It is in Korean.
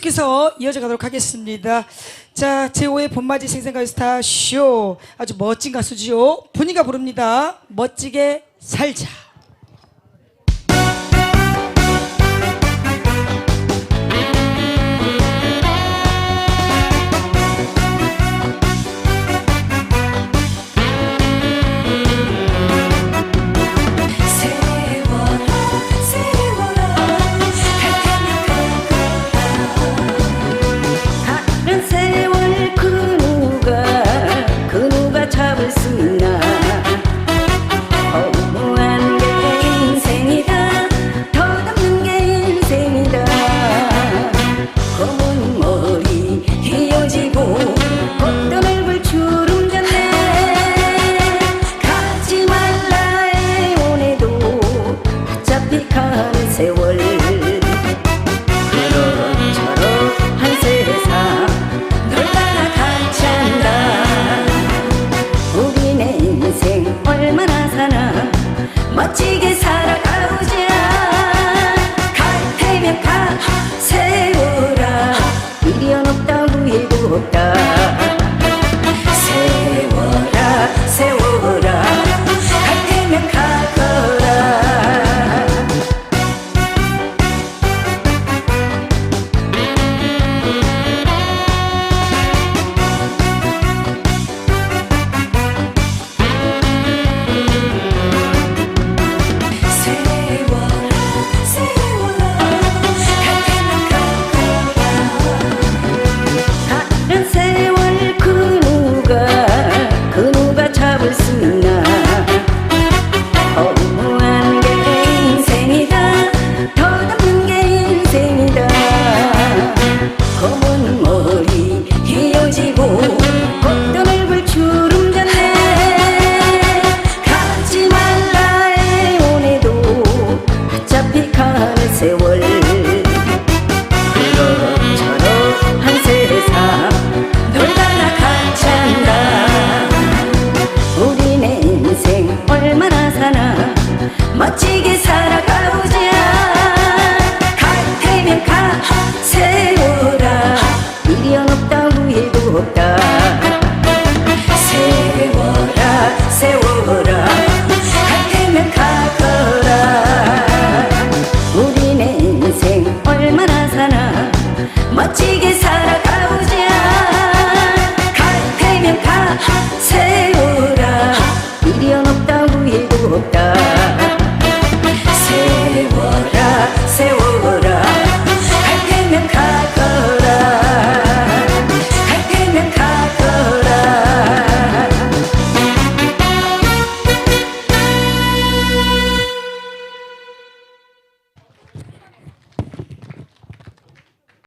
계속해서 이어져 가도록 하겠습니다. 자, 제5회 봄맞이 생생가요 스타 쇼. 아주 멋진 가수지요. 분이가 부릅니다. 멋지게 살자. 가는 세월. 그럭저럭 한 세상 널 따라 같이 한다 우리네 인생 얼마나 사나. 멋지게 세월. 그럭저럭 한 세상. 널 따라 같이 한다 우리네 인생 얼마나 사나. 멋지게 살아가보자. 갈 테면 가 세월아 미련 없다고 해도 없다 멋지게 살